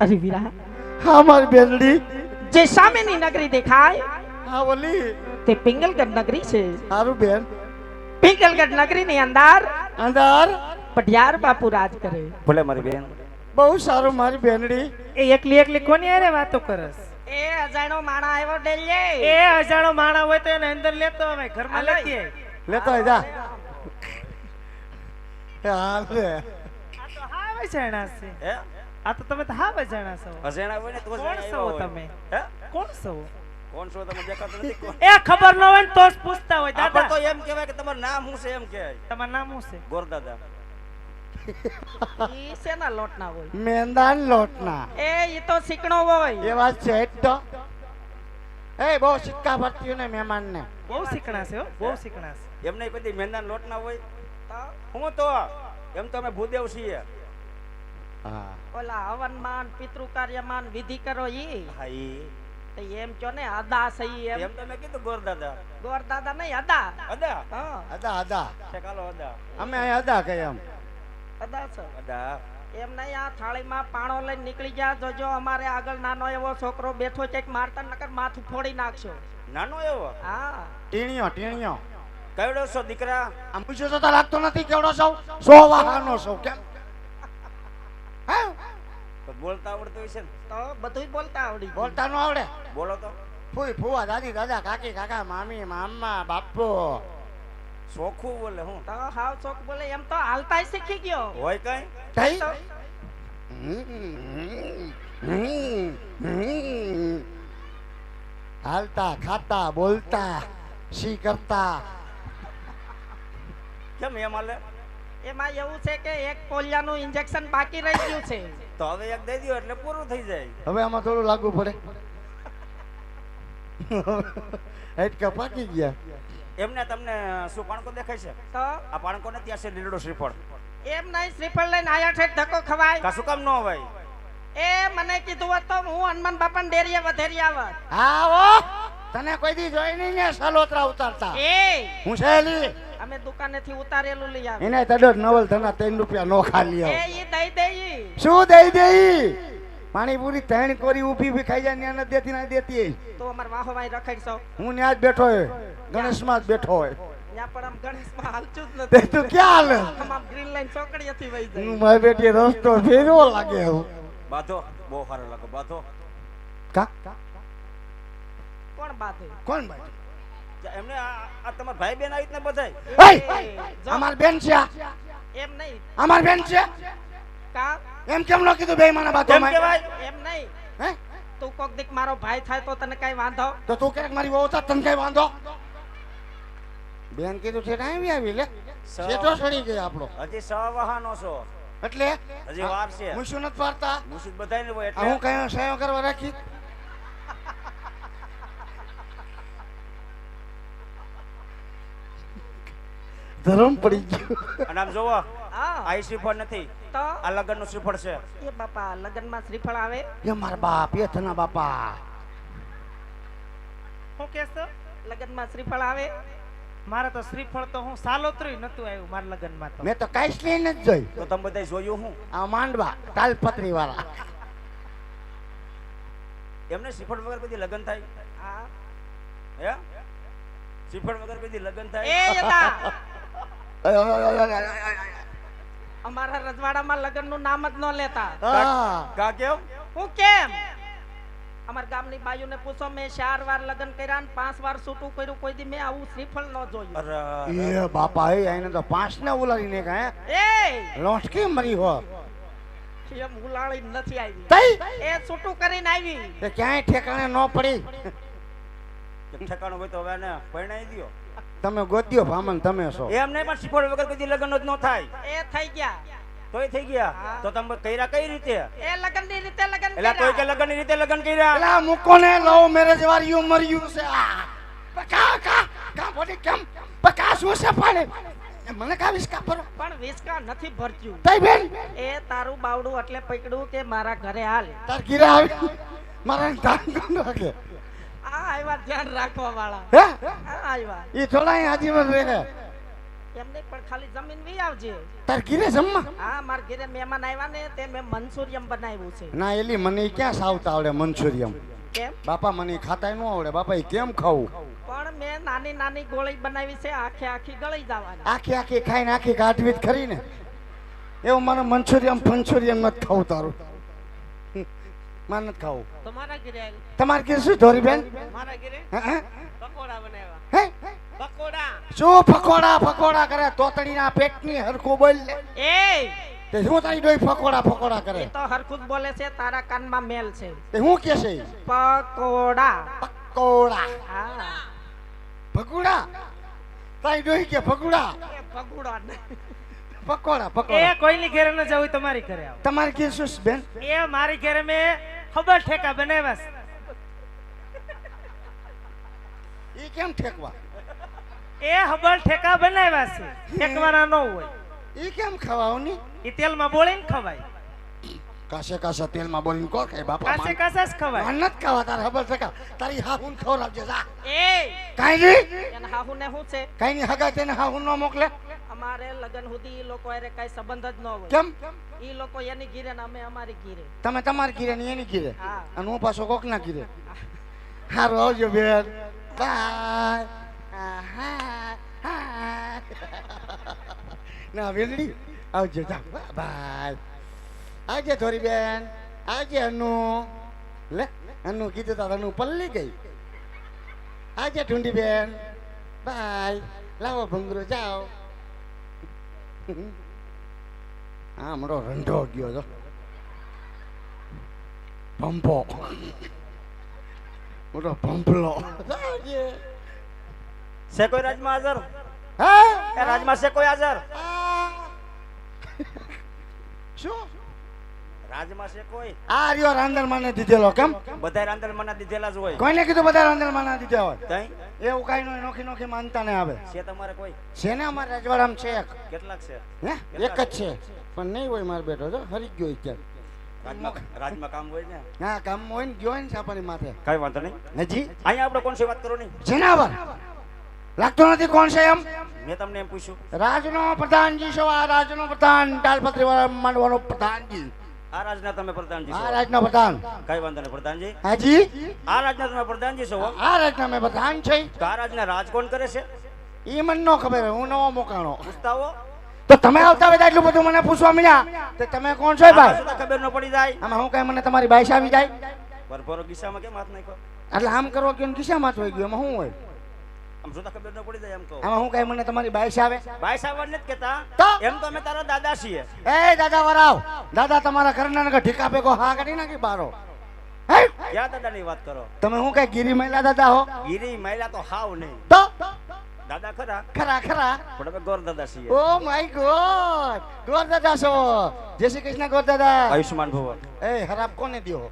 અરે વીરા હા મારી બેનડી જે સામેની નગરી દેખાય હા ઓલી તે પિંગલગઢ નગરી છે સારું બેન પિંગલગઢ નગરીની અંદર અંદર પઢિયાર બાપુ રાજ કરે ભલે મારી બેન બહુ સારું મારી બેનડી એ એકલી એકલી કોની અરે વાતો કરસ? એ અજાણો માણા આવ્યો ડેલ્લે એ અજાણો માણા હોય તો એને અંદર લેતો આવે ઘરમાં. લેતી લેતો હોય જા. હા લે આ તો હાવ અજાણા છે. હે? આ તો તમે તો હાવ અજાણા છો. અજાણા હોય ને તો કોણ છો. તમે? હે? કોણ છો? કોણ છો તમે દેખાતો નથી? કોણ? એ ખબર ન હોય ને તો જ પૂછતા હોય દાદા. તો એમ કહેવાય કે તમારું નામ શું છે એમ કહેવાય? તમારું નામ શું છે? ગોરદાદા. ઈ સેના લોટના હોય? મેંદાન લોટના. એ ઈ તો સિકણો હોય. એ વાત છે તો. એ બહુ સિક્કા ભરતી ને મહેમાન ને બહુ શીખણા છે હો બહુ શીખણા છે. એમને કદી મેંદાન લોટના હોય? હું તો એમ તો અમે ભૂદેવ છીએ. હા ઓલા હવન માન પિતૃ કાર્યમાં ને વિધિ કરો ઈ. હા ઈ. તો એમ કયો ને અદા સહી એમ. એમ તો મેં કીધું ગોરદાદા. ગોર દાદા નહીં અદા. અદા? હા. અદા અદા. ચકાલો અદા. અમે અહીં અદા કહે એમ. અદા છે. અદા. એમ નહીં આ થાળીમાં પાણો લઈને નીકળી ગયા જોજો અમારે આગળ નાનો એવો છોકરો બેઠો છે કે મારતા નકર માથું ફોડી નાખશો. નાનો એવો? હા. ટીણીયો ટીણીયો કેવડો છો દીકરા? આમ પૂછ્યો તો લાગતો નથી કેવડો છો? સો વાહાનો છો કેમ? બોલતા આવડતું હોય છે ને? તો બધુંય બોલતા આવડી. બોલતા ન આવડે. બોલો તો. ફૂઈ ફૂવા દાદી દાદા કાકી કાકા મામી મામા બાપુ. ચોખ્ખું બોલે હું? તો હાવ ચોખ બોલે એમ તો હાલતાય શીખી ગયો. હોય કઈ? થઈ? હાલતા ખાતા બોલતા શી કરતા? કેમ એમ હાલે? એમાં એવું છે કે એક પોલિયાનું ઇન્જેક્શન બાકી રહી ગયું છે. તો હવે એક દઈ દ્યો એટલે પૂરું થઈ જાય. હવે આમાં થોડું લાગુ પડે. હેટકા પાકી ગયા. એમને તમને શું પાણકો દેખાય છે? તો? આ પાણકો ને ત્યાં છે લીલડો શ્રીફળ. એમ નહીં શ્રીફળ લઈને આયા છે ધક્કો ખવાય. કશું શું કામ ન હોય. એ મને કીધું હોત તો હું હનુમાન બાપાને ડેરીએ વધેરી આવત. હા ઓ તને કોઈ દી જોઈ નહીં ને સલોત્રા ઉતારતા. એ! હું સહેલી. અમે દુકાનેથી ઉતારેલું લઈ આવે. એને તડર નવલ તના ત્રણ રૂપિયા નો ખાલી એ આવ ઈ દઈ દઈ. શું દઈ દેઈ? પાણીપુરી ત્રણ કોરી ઊભી ઊભી ખાઈ જાય ને દેતી ના દેતી તો અમાર વાહો વાહી છો હું ને જ બેઠો હોય. ગણેશમાં જ બેઠો હોય. ત્યાં પણ આમ ગણેશમાં હાલતું જ નથી. તું ક્યાં હાલે? આમ આમ ગ્રીન લાઈન ચોકડીએથી વહી જાય. હું મારી બેટી રસ્તો ફેરવો લાગે હું બાધો. બહુ સારો લાગે. બાધો. કા? કોણ બાધે? કોણ ભાઈ એમને આ તમાર ભાઈ બેન આવી રીતના બધાય? એય અમાર બેન છે એમ નહીં. અમાર બેન છે? કા? એમ કેમ ન કીધું બે મને બાતો કહેવાય? એમ નહીં. હે? તું કોક દીક મારો ભાઈ થાય તો તને કઈ વાંધો? તો તું કે મારી વહુ થાત તને કઈ વાંધો? બેન કીધું છે ને આવી આવી લે. સેટો સડી ગયો આપણો. હજી સવાહનો છો. એટલે? હજી વાર છે. હું શું નથી પાડતા મુસીદ બધાય ને હોય આ હું એટલે. કઈ સહાય કરવા રાખી? ધરમ પડી ગયું. અને આમ જોવો હા. આ ઈ શ્રીફળ નથી. તો? આ લગ્નનું શ્રીફળ છે. એ બાપા લગ્નમાં શ્રીફળ આવે? એ મારા બાપ એ થના બાપા. શું કેસ તો લગ્નમાં શ્રીફળ આવે? મારા તો શ્રીફળ તો હું સાલોત્રી નતું આવ્યું મારા લગ્નમાં તો. મેં તો કાંઈ જ લઈને જોઈ તો તમે બધા જોયું હું? આ માંડવા તાલપત્રી વાળા એમને શ્રીફળ વગર કદી લગ્ન થાય? હા. હે? શ્રીફળ વગર કદી લગ્ન એ થાય યદા! અમારા રજવાડામાં લગ્નનું નામ જ ન લેતા. હા. કા કેમ? હું કેમ? અમારા ગામની બાયુને પૂછો મેં ચાર વાર લગ્ન કર્યા ને પાંચ વાર છૂટું કર્યું કોઈ દી મેં આવું શ્રીફળ ન જોયું. એ બાપા એ એને તો પાંચ ને ઉલાડી ને કાંઈ એ લોટકી મરી હો. એમ ઉલાળી નથી આવી. એ છૂટું કરીને આવી. તે ક્યાંય ઠેકાણે ન પડી. ઠેકાણું હોય તો હવે એને પરણાવી દ્યો. તમે ગોત્યો ભામણ તમે છો એમ નહીં પણ શ્રીફળ વગર કદી લગ્ન જ ન થાય એ થઈ ગયા તોય થઈ ગયા તો તમે કર્યા કઈ રીતે એ લગ્નની રીતે લગ્ન એટલે તોય કે. લગ્નની રીતે લગ્ન કર્યા એટલે મૂકો ને લવ મેરેજ વાળ્યું મર્યું છે આ પકા કા કા બોડી કેમ પકા શું છે પાડે મને કા વિસ્કા ભરો પણ વિસ્કા નથી ભરચ્યું તઈ બેન એ તારું બાવડું એટલે પકડ્યું કે મારા ઘરે હાલ તાર ગીરા આવી મારા ધાન કોણ રાખે આવ્યા ધ્યાન રાખવા વાળા. હે? આવ્યા ઈ થોડા અહીં રહે. પણ ખાલી જમીન વી આવજે. તાર ઘીરે જમવા? હા મારા ઘરે મહેમાન આવ્યા ને તે મેં મનસુરિયમ બનાવ્યું છે. ના એલી મને ક્યાં સાવતા આવડે મંચુરિયમ? કેમ? બાપા મને ખાતા ન આવડે. બાપા કેમ ખાવું? પણ મેં નાની નાની ગોળી બનાવી છે આખે આખી ગળી જવાની. આખી આખી ખાઈને આખી ગાઢવી જ ખરી ને એવું મને મંચુરિયમ ફંચુરિયમ નથી ખાવું તારું. મારે નથી ખાવું. તમારા ઘરે. તમારે ઘેર શું ધોરી બેન? મારા ઘરે? પકોડા બનાવ્યા. હે? પકોડા. શું ફકોડા ફકોડા કરે? તોતડીના પેટની હરખું બોલ લે. એ! તે શું તારી ડોઈ ફકોડા ફકોડા કરે? એ તો હરખું બોલે છે તારા કાનમાં મેલ છે. તે શું કે છે? પકોડા. પકોડા. હા. ભગુડા તારી ડોઈ કે ભગુડા એ પકોડા ને. પકોડા એ પકોડા કોઈની ઘરે ન જવું તમારી ઘરે આવો. તમારે ઘરે શું બેન? એ મારી ઘરે મેં ખબર ઠેકા બનાવ્યા છે? એ કેમ ઠેકવા? એ હબલ ઠેકા બનાવ્યા છે. ઠેકવાના ન હોય. એ કેમ ખવાવની એ તેલમાં બોળીને ખવાય. કાશે કાશે તેલમાં બોલીને કો કે બાપા? કાસે કાસા જ ખવાય. મન નથી ખાવા તાર ખબર છે કે તારી હાહુન ખવડાવજે જા. એ! કાઈ નહીં. એને હાહુ ને શું છે? કાઈ નહીં હગા તેને હાહુન ન મોકલે. અમારે લગન સુધી એ લોકો અરે કઈ સંબંધ જ ન હોય. કેમ? ઈ લોકો એની ઘીરે ને અમે અમારી ઘીરે. તમે તમારી ઘીરે ને એની ઘીરે? અને હું પાછો કોક ના ઘીરે? હારું આવજો બેન. બાય. ના વેલડી. આવજો બાય. આવજે થોરી બેન. આવજે અનુ. લે અનુ કીધું તા અનુ પલ્લી ગઈ. આવજે ઢૂંઢી બેન. બાય. લાવો ભંગરો જાઓ. હા હમણો રંઢો ગયો તો. પંપો મોટો પંપલો છે કોઈ રાજમાં હાજર? હા? રાજમાં છે કોઈ હાજર? શું? રાજમાં છે કોઈ? આ રહ્યો રાંધણ માને દીધેલો કેમ? બધા રાંધણ મના દીધેલા જ હોય. કોઈને કીધું બધા રાંધણ માના દીધા હોય? તઈ? એવું કાંઈ નહીં નોખી નોખી માનતા ને આવે. છે તમારે કોઈ? છે ને અમારે રજવાડામાં છે એક. કેટલાક છે? હે? એક જ છે. પણ નહીં હોય મારો બેટો જો હરી ગયો અત્યારે. રાજમાં રાજમાં કામ હોય ને? હા કામ હોય ને ગયો ને સાપાની માથે. કઈ વાંધો નહીં. હજી? અહીંયા આપણે કોણ છે વાત કરો નહીં? જેનાવર લાગતો નથી કોણ છે એમ? મેં તમને એમ પૂછ્યું. રાજનો પ્રધાનજી છો આ રાજનો પ્રધાન તાલપત્રી વાળા માંડવાનો પ્રધાનજી. આ રાજના તમે પ્રધાનજી આ રાજના પ્રધાન. કઈ વાંધો નહીં પ્રધાનજી. હાજી? આ રાજના તમે પ્રધાનજી છો આ રાજના મેં પ્રધાન છે. તો આ રાજના રાજ કોણ કરે છે? એ મને ન ખબર હું નવો મોકાણો. તો તમે આવતા બધા એટલું બધું મને પૂછવા મળ્યા. તો તમે કોણ છો ભાઈ? ખબર ન પડી જાય? આમાં હું કઈ મને તમારી બાઈસ આવી જાય. બરફોરો કિસ્સામાં કેમ હાથ નાખ્યો? એટલે આમ કરો કે ખિસ્સામાં જ હોય ગયો એમાં શું હોય? આમ શું તો ખબર ન પડી જાય એમ કહો. આમાં હું કઈ મને તમારી બાઈસ આવે? ભાઈ સાહેબ નથી કેતા. તો? એમ તો અમે તારા દાદા છીએ. એ દાદા વરાવ દાદા તમારા ઘરના નગર ઠીકા ભેગો હા કરી નાખી બારો. હે? ક્યાં દાદાની વાત કરો? તમે હું કઈ ગીરી મહિલા દાદા હો? ગીરી મહિલા તો હાવ નહીં. તો? દાદા ખરા? ખરા ખરા. પણ અમે ગોર દાદા છીએ. Oh my God. ગોર દાદા છો. જય શ્રી કૃષ્ણ ગોર દાદા. આયુષ્માન ભવન. એ ખરાબ કોને દ્યો?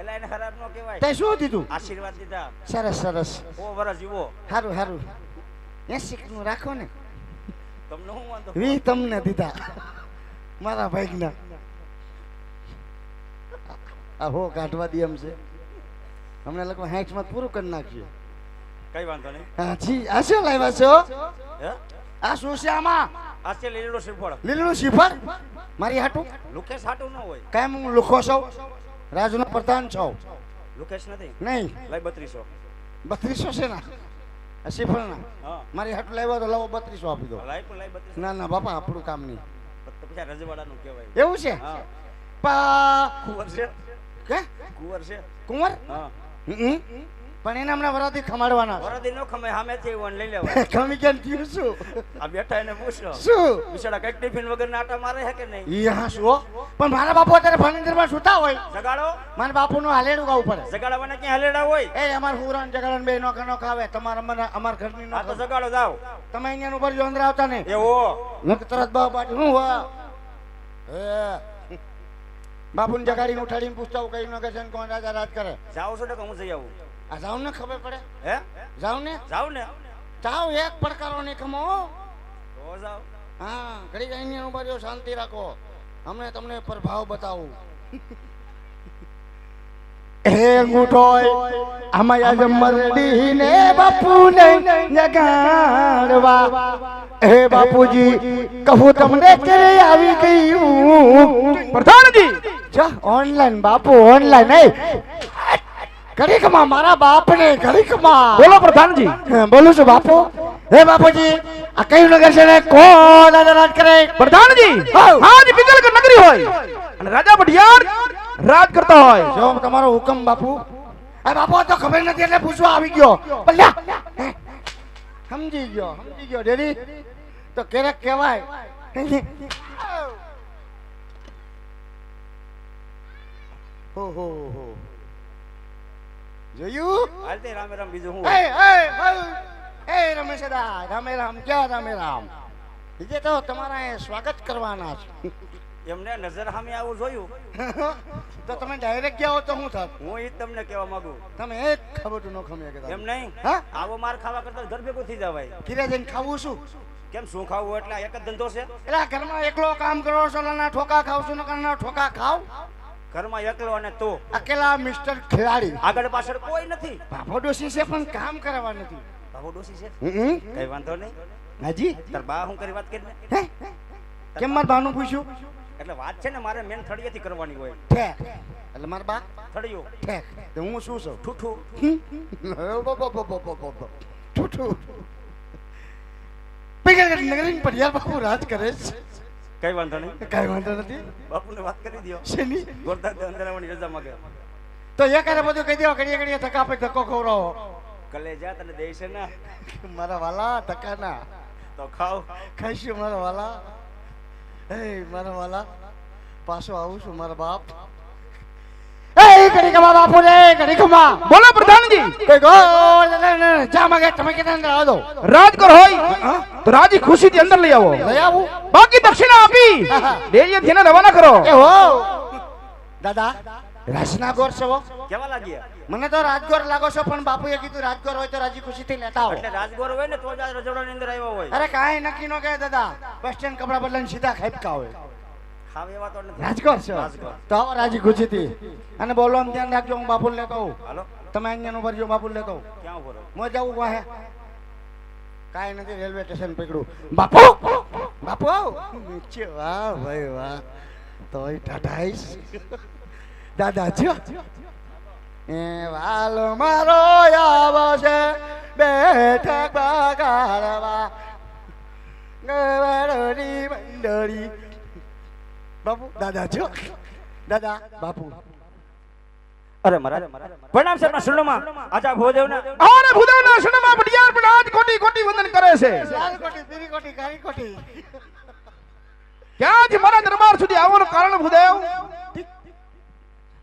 એટલે એને ખરાબ નો કહેવાય. તે શું દીધું? આશીર્વાદ દીધા. સરસ સરસ. ઓ વરસ જીવો. સારું સારું એસી નું રાખો ને. તમને શું વાંધો? વી તમને દીધા. મારા ભાઈના. આ હો કાઢવા દે એમ છે. અમને લગભગ હાઈટમાં પૂરું કરી નાખ્યું કઈ વાંધો નહીં. હા જી આ શું લાવ્યા છો? આ શું છે આમાં? આ છે લીલો શ્રીફળ લીલું શ્રીફળ મારી હાટું? લુકેશ હાટું ન હોય. કાયમ હું લુખો છું? રાજનો પ્રધાન છો. લોકેશ નથી? નહીં. લઈ બત્રીસો. બત્રીસો છે ના? હા. મારી હાટું લાવ્યો તો લાવો બત્રીસો આપી દો. ના ના બાપા આપણું કામ નહીં. રજવાડાનું કહેવાય. એવું છે? હા. પા કુંવર છે? કે? કુંવર છે? કુંવર? હા. પણ એને હમણાં વરાથી ખમાડવાના વરાથી નો ખમે સામેથી ઓન લઈ લેવા. ખમી કેમ થયું શું આ બેઠા એને પૂછો શું? બિચારા કંઈક ટિફિન વગર નાટા મારે છે કે નહીં? ઈ હા શું? હો? પણ મારા બાપુ અત્યારે ફર્નિચરમાં સુતા હોય. જગાડો. મારા બાપુનું હાલેડું ગાવું પડે. જગાડવાના ક્યાં હલેડા હોય? એ અમાર હુરાન જગાડન બે નો કનો ખાવે તમારા મને અમાર ઘરની નો આ તો. જગાડો જાવ તમે અહીંયા ઉપર જો અંદર આવતા ને એવો. નક તરત બાપ હું વા એ. બાપુને જગાડીને ઉઠાડીને પૂછતા હું કઈ ન કે છે કોણ રાજા રાજ કરે. જાવ છો ને કે હું જઈ આવું? આ જાવ ને ખબર પડે? હે? જાવ ને જાવ ને જાવ એક પડકારો ખમો તો જાવ હા ઘડી અહીંયા ઉપર જો શાંતિ રાખો. અમને તમને પ્રભાવ બતાવું. હે ગુટોય આમાં આજ મરડી ને બાપુ ને જગાડવા હે બાપુજી કહું તમને કે આવી ગઈ હું પ્રધાનજી જા ઓનલાઈન બાપુ ઓનલાઈન નહીં ઘડીકમાં મારા બાપને ઘડીકમાં. બોલો પ્રધાનજી. બોલું છું બાપુ. હે બાપુજી આ કયું નગર છે ને? કોણ રાજા રાજ કરે? પ્રધાનજી હા જી પિંગલગઢ નગરી હોય. અને રાજા ભટિયાર રાજ કરતા હોય. જો તમારો હુકમ બાપુ. આ બાપુ તો ખબર નથી એટલે પૂછવા આવી ગયો. પણ સમજી ગયો સમજી ગયો ડેડી. તો ક્યારેક કહેવાય. હો હો હો. જોયું? હાલતે રામે રામ બીજું હું એ એ એ એ રામે રામ ક્યાં રામે રામ. બીજે તો તમારા એ સ્વાગત કરવાના છે. એમને નજર સામે આવું જોયું. તો તમે ડાયરેક્ટ ગયા હો તો શું થાત? હું એ તમને કહેવા માંગુ. તમે એક ખબર ન ખમે કે એમ નહીં? હા? આવો માર ખાવા કરતા ઘર ભેગું થઈ જવાય. ઘીરે જઈને ખાવું શું? કેમ શું ખાવું? એટલે એક જ ધંધો છે? એટલે ઘરમાં એકલો કામ કરો છો નાના ઠોકા ખાવ છું ના ઠોકા ખાવ? ઘરમાં એકલો અને તું. અકેલા મિસ્ટર ખેલાડી. આગળ પાછળ કોઈ નથી. બાપો ડોસી છે પણ કામ કરવા નથી. બાબુ ડોસી છે? કઈ વાંધો નહીં. હાજી તાર બા હું કરી વાત કરીને હે? કેમ માર બાનું પૂછ્યું? એટલે વાત છે ને મારે મેન થળિયેથી કરવાની હોય. ઠેક. એટલે માર બા? થળિયું. ઠેક. તો હું શું છું? ઠૂઠું. ઠૂઠું. નગરીન પર યાર બાપુ રાજ કરે છે. કઈ વાંધો નહીં. કઈ વાંધો નથી. બાપુને વાત કરી દો શેની? ગોરધા અંદર આવવાની રજા માંગે. તો એ કરે બધું કહી દો ઘડીએ ઘડીએ ધક્કા આપે ધક્કો ખવડાવો. કલેજા તને દે છે ને. મારા વાલા ધક્કા ના તો ખાવ. ખાઈશું મારા વાલા. એ મારા વાલા. પાછો આવું છું મારા બાપ. ઘડી કમા બાપુ રે ઘડી કમા બોલો પ્રધાનજી. કઈ ગો જા માગે તમે કે અંદર આવો દો. રાજ કર હોય તો રાજી ખુશીથી અંદર લઈ આવો. લઈ આવો. બાકી દક્ષિણા આપી. ડેરીએથી એને રવાના કરો. એ હો. દાદા રાજના ગોર છો કેવા લાગ્યા? મને તો રાજગોર લાગો છો પણ બાપુએ કીધું રાજગોર હોય તો રાજી ખુશીથી લેતા આવો. એટલે રાજગોર હોય ને તો જ આ રજવાડાની અંદર આવ્યો હોય. અરે કાંઈ નક્કી નો કહે દાદા. બસ સ્ટેન્ડ કપડા બદલાઈને સીધા ખાઈપકા હોય. ખાવ છો? તો આવો રાજી ખુશીથી અને બોલવાનું ધ્યાન રાખજો હું બાપુલ લે કહું તમે અહીંયા નું ભરજો બાપુલ લેતો કહું હું જવું વાહે કાંઈ નથી રેલવે સ્ટેશન પકડું. બાપુ! બાપુ! નીચે વાહ ભાઈ વાહ. તોય ટાટાઈશ દાદા છો? એ વાલ મારો આવશે. બેઠક બગાડવા. ગવાડોની મંડળી. બાપુ દાદા જો દાદા બાપુ. અરે મહારાજ પ્રણામ સરના સુણમાં આજા ભોદેવ ના અરે ભોદેવ ના શરણમાં ભટિયાર પણ આજ કોટી કોટી વંદન કરે છે. લાલકોટી કોટી ક્યાં જ મારા દરબાર સુધી આવવાનું કારણ ભૂદેવ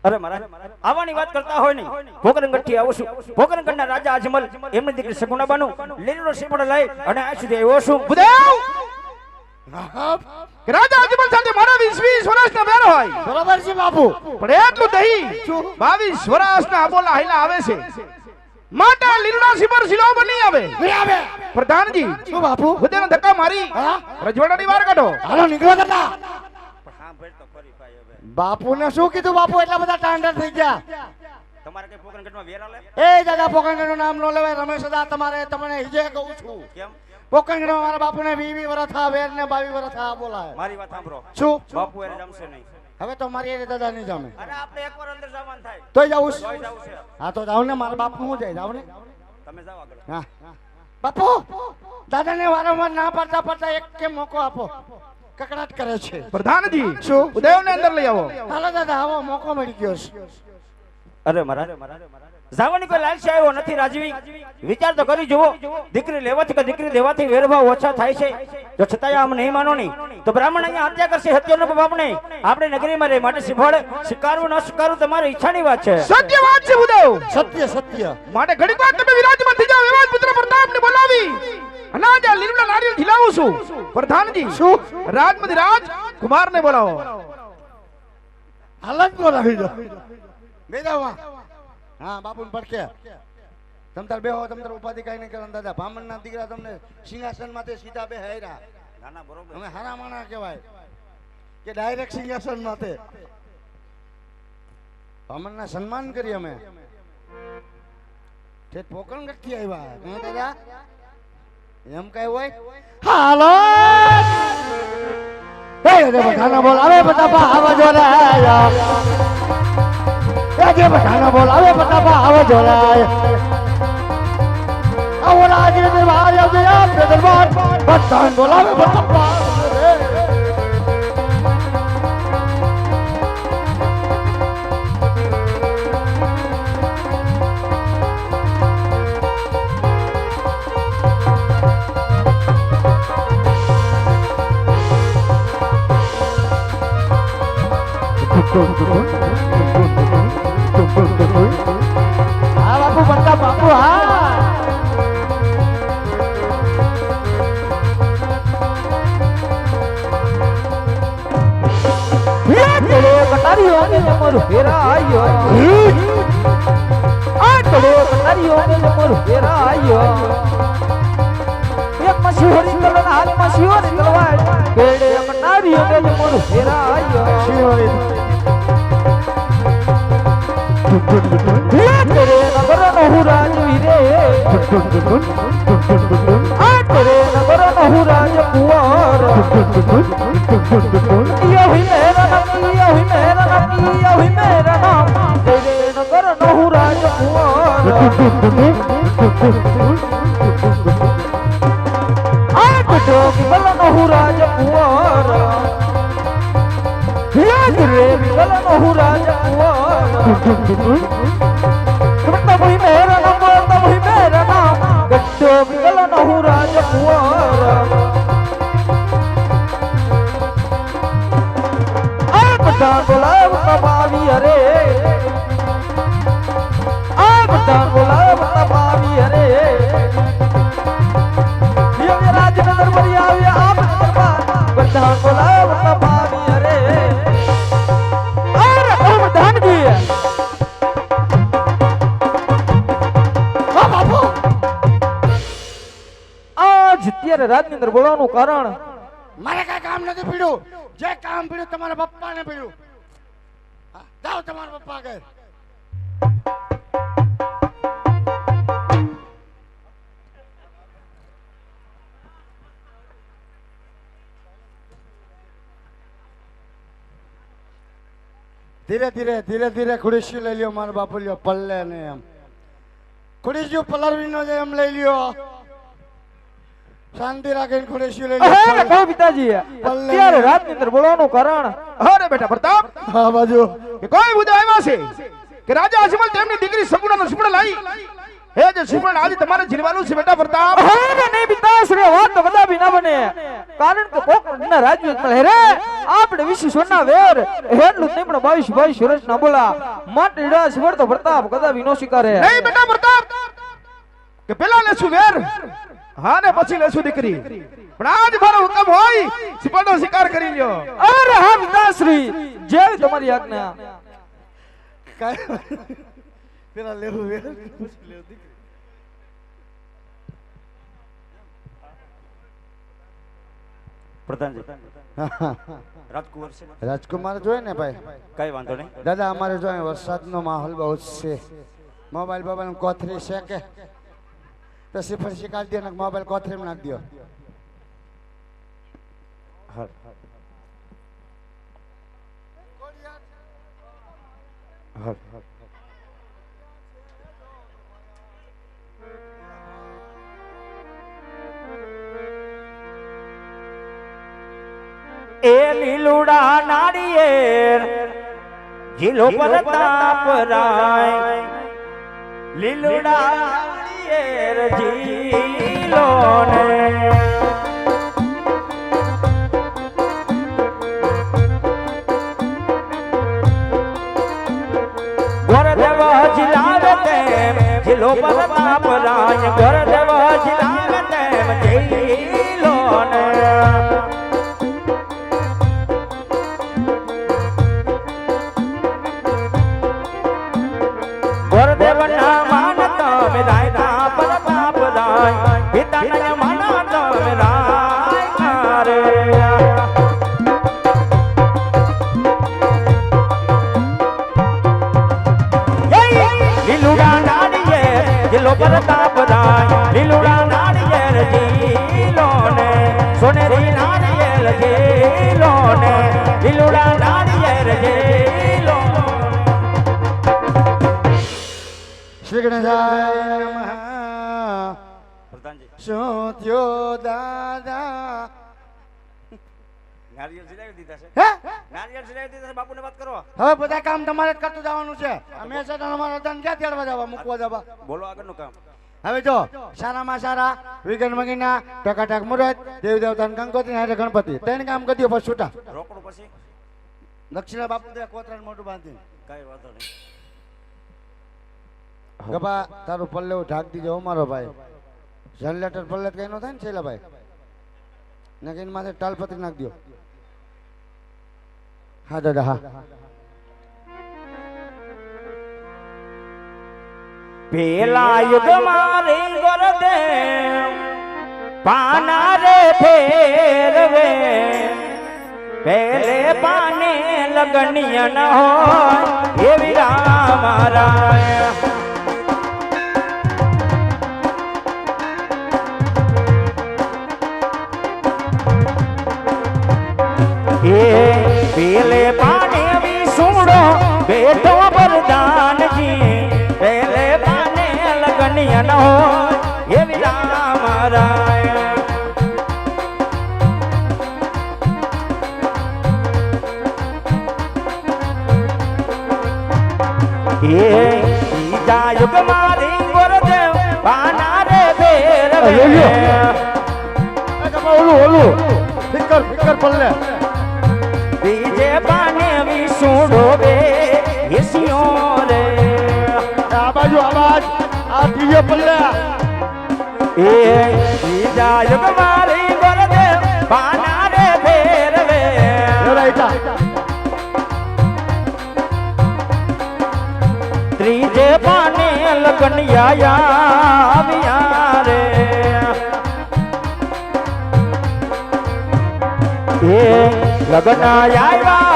અરે મહારાજ આવવાની વાત કરતા હોય નહીં. ભોકરંગઢથી આવું છું. ભોકરંગઢના રાજા અજમલ એમની દીકરી સગુણાબાનું લીલો શેપડો લઈ અને આ સુધી આવ્યો છું. ભૂદેવ રાજા અજમલ સાથે મારા વીસ વીસ વર્ષના વેર હોય. બરોબર છે બાપુ. પણ એટલું દહીં બાવીસ વર્ષના આબોલા હાઈલા આવે છે. માટે લીલડા સિબર સિલો બની આવે. નહીં આવે. પ્રધાનજી શું બાપુ? ભૂદેવને ધક્કા મારી? રજવાડાની બહાર કાઢો. હાલો નીકળો દાદા હા ભાઈ તો કરી ભાઈ હવે બાપુને શું કીધું બાપુ? એટલા બધા ટાંડર થઈ ગયા. તમારે કઈ ભોકરંગઢમાં વેરા લે? એ દાદા પોકંગનું નામ નો લેવાય. રમેશ દાદા તમારે તમને હિજે કહું છું. કેમ? પોકંગમાં મારા બાપુને વીવી વી વર્ષ વેર ને બાવી વરથા થા બોલાય મારી વાત સાંભળો. શું? બાપુ એને જમશે નહીં. હવે તો મારી એને દાદા નહીં જમે. અરે આપણે એકવાર અંદર જવાનું થાય. તોય જાઉં તોય છે. હા તો જાવ ને મારા બાપ હું જાય જાવ ને? તમે જાવ આગળ. હા. બાપુ દાદાને વારંવાર ના પડતા પડતા એક કે મોકો આપો? કકડાટ કરે છે. પ્રધાનજી શું? ને અંદર લઈ આવો. હાલો દાદા આવો મોકો મળી ગયો છે. અરે મારા જાવાની કોઈ લાલચ આવ્યો નથી રાજવી. વિચાર તો કરી જુઓ. દીકરી લેવાથી કે દીકરી દેવાથી વેરભાવ ઓછા થાય છે. જો છતાંય આમ નહીં માનો નહીં તો બ્રાહ્મણ અહીંયા હત્યા કરશે હત્યાનો બાપ નહીં આપણે નગરીમાં રહે માટે શીખવાડ સ્વીકારવું ન સ્વીકારવું તમારી ઈચ્છાની વાત છે. સત્ય વાત છે બુદેવ સત્ય સત્ય. માટે ઘડીક વાર તમે વિરાજમાન થઈ જાઓ. એવા જ પુત્ર પ્રતાપને બોલાવી. અનાજ આ નારિયેલ ખિલાવું છું. પ્રધાનજી શું? રાજમતી રાજ કુમારને બોલાવો. હાલત બોલાવી દો બે જાઓ. વાં. હા બાપુને પડકે તમતાર બેહો તમતાર ઉપાધિ કઈ નહીં કરવાનું દાદા. બ્રાહ્મણના દીકરા તમને સિંહાસન માથે સીધા બે નાના બરોબર. અમે હારા માણા કહેવાય. કે ડાયરેક્ટ સિંહાસન માથે બ્રાહ્મણના સન્માન કરી અમે. ઠેઠ પોકણથી આવ્યા. કહે દાદા? એમ કઈ હોય? હાલો! એ રે બધાના બોલ. આવે બધા આવા જોરાય એ બધાનો બોલાવે બોલ. આવે જોરાય આવો રાજ દરબાર આવજે આપણે દરબાર. બધાને બોલાવે બધા પા આવે રે. વાગે તમારું ફેરા આયો આ કડો કટારી વાગે તમારું ફેરા આયો એક મશહૂરી કલર હાથ મશહૂરી તલવાર કેડે કટારી વાગે તમારું ફેરા આયો તેરે નગર નહુ રાજવી રે આ તેરે નગર નહુ હી મેરા નામ તેરે નગર નહુ રાજ કુંવર આ કટો વિમલ નહુ રાજ કુંવર યાદ રે વિમલ નહુ રાજ કુંવર તમ મેરા નામ તમ હી મેરા નામ કટો બધા ગુલાબ તપાવી અરે. આ બધા ગુલાબ તપાવી અરે. રાજનગર મરી આવ્યા આપ દરબાર બધા બોલાવ તપાવી અત્યારે રાજની અંદર બોલાવવાનું કારણ નથી પીડ્યું? જે કામ પીડ્યું તમારા પપ્પાને પીડ્યું. જાઓ તમારા પપ્પા આગળ. ધીરે ધીરે ધીરે ધીરે ખુડીસી લઈ લ્યો મારા બાપુ લ્યો પલ્લે ને એમ. ખુડીસી પલરવી નો એમ લઈ લ્યો. શાંતિ રાખીને ખુડીસી લઈ અરે કહો પિતાજી અત્યારે રાજની અંદર બોલવાનું કારણ? અરે બેટા પ્રતાપ હા બાજુ. કે કોઈ મુદ્દા આવ્યા છે કે રાજા અજમલ તેમની દીકરી સગુણાનો સુપડા લાવી? હે જે સુપડા આજે તમારે જીરવાનું છે બેટા પ્રતાપ. અરે નહીં પિતાશ્રી વાત તો કદાપી ના બને. કારણ કે પોકરણના રાજ્ય મળે રે આપણે વિશે સોના વેર. જ નહીં પણ બાવીસ બાવીસ વર્ષ ના બોલા. માટે સિવર તો પ્રતાપ કદાપી નો સ્વીકારે. નહીં બેટા પ્રતાપ કે પેલા લેશું વેર. હા ને પછી લેશું દીકરી. પણ આજ મારો હુકમ હોય સિપાનો શિકાર કરી લ્યો. અરે હા પિતાશ્રી જેવી તમારી આજ્ઞા. કાય પેલા લેવું વેર લેવું દીકરી પ્રધાનજી. રાજકુમાર જોઈએ ને ભાઈ? કઈ વાંધો નહીં. દાદા અમારે જોઈએ વરસાદનો માહોલ બહુ છે. મોબાઈલ બોબાઈલ કોથરી છે કે? સિફર શીખાડી દો મોબાઈલ કોથરીમાં નાખી દો. એ લીલુડા નાળિયેર જીલો પ્રતાપ રાય. લીલુડા જીલો જઈ પ્રતાપ રાય. ગોરદેવ જિલાવે તેમ જીલો ને. હવે બધા કામ તમારે જ કરતું જવાનું છે. અમે છે અમારા ધન ક્યાં તેડવા જવા મૂકવા જવા? બોલો આગળનું કામ. હવે જો સારામાં સારા વિગન મગીના ટકાટક મુરત દેવ દેવતા ગંગોત્રી હારે ગણપતિ. ત્રણ કામ કરી દો પછી છૂટા. રોકડું પછી? દક્ષિણા બાપુ દે કોતરા મોટું બાંધી કઈ વાંધો નહીં. ગબા તારું પલ્લેવું ઢાક દીજો અમારો મારો ભાઈ. જનરેટર પલ્લે કઈ નો થાય ને છેલ્લા ભાઈ. નગીન માથે ટાલપત્રી નાખ દો હા દાદા હા. પેલા યુગમાં રે ગોરદે પાના રે ફેરવે. પેલે પાને લગનિય ન હોય એવી રામ પાને લગનિયા આવ્યા રે. એ લગ્ન આવ્યા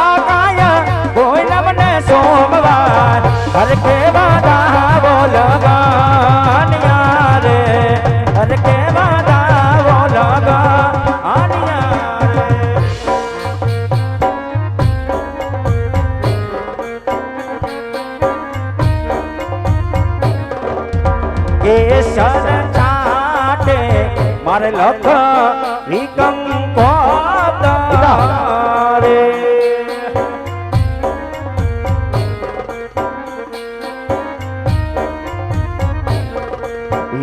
મારે લખ રીકમ રે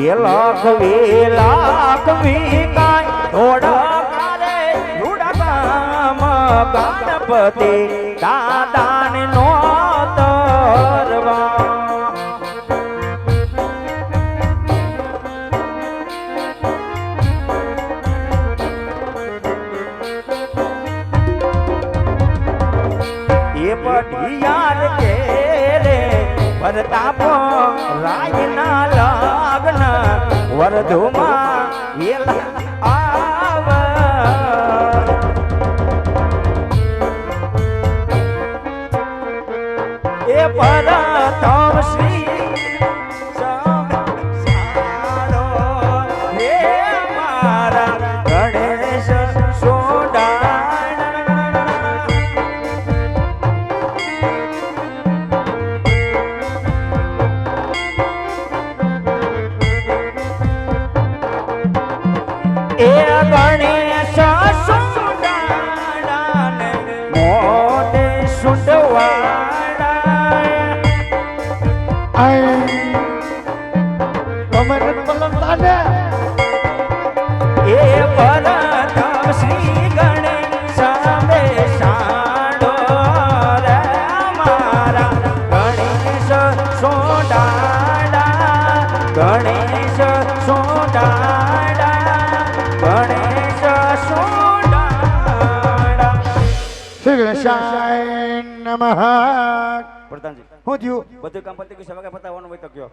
એ લખવી લાખવી કાંઈ થોડા કારે રૂડા કામ ગણપતિ દાદાને નો તરવા પરતાપ રાયના લગ્ન વરધુમાં એલા આવ. એ પરતમ શ્રી ગણેશ સોડાડા ગણેશ સોડાડા શ્રી ગણેશાય નમઃ. પ્રધાનજી હું થયું? બધું કામ પતી ગયું સવાગે પતાવવાનું હોય તો કયો.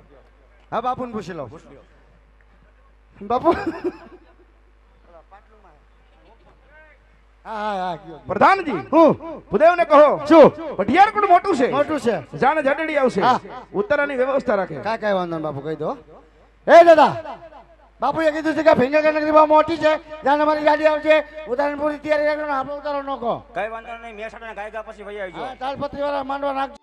હા બાપુને પૂછી લો. બાપુ હા હા હા કયો. પ્રધાનજી હું ભૂદેવને કહો શું? પઢિયાર પણ મોટું છે. મોટું છે. જાણે જડડી આવશે. હા. ઉત્તરાની વ્યવસ્થા રાખે. કાંઈ કાંઈ વાંધો બાપુ કહી દો. એ દાદા બાપુએ કીધું છે કે ભીંગા નગરીમાં મોટી છે. જ્યાં અમારી ગાડી આવશે ઉદાહરણ પૂરી તૈયારી રાખજો ને આપણે ઉતારો ન કહો કઈ વાંધો નહીં મેં સાડા ગાયગા પછી ભાઈ આવી જાય તાલપત્રી વાળા માંડવા નાખજો.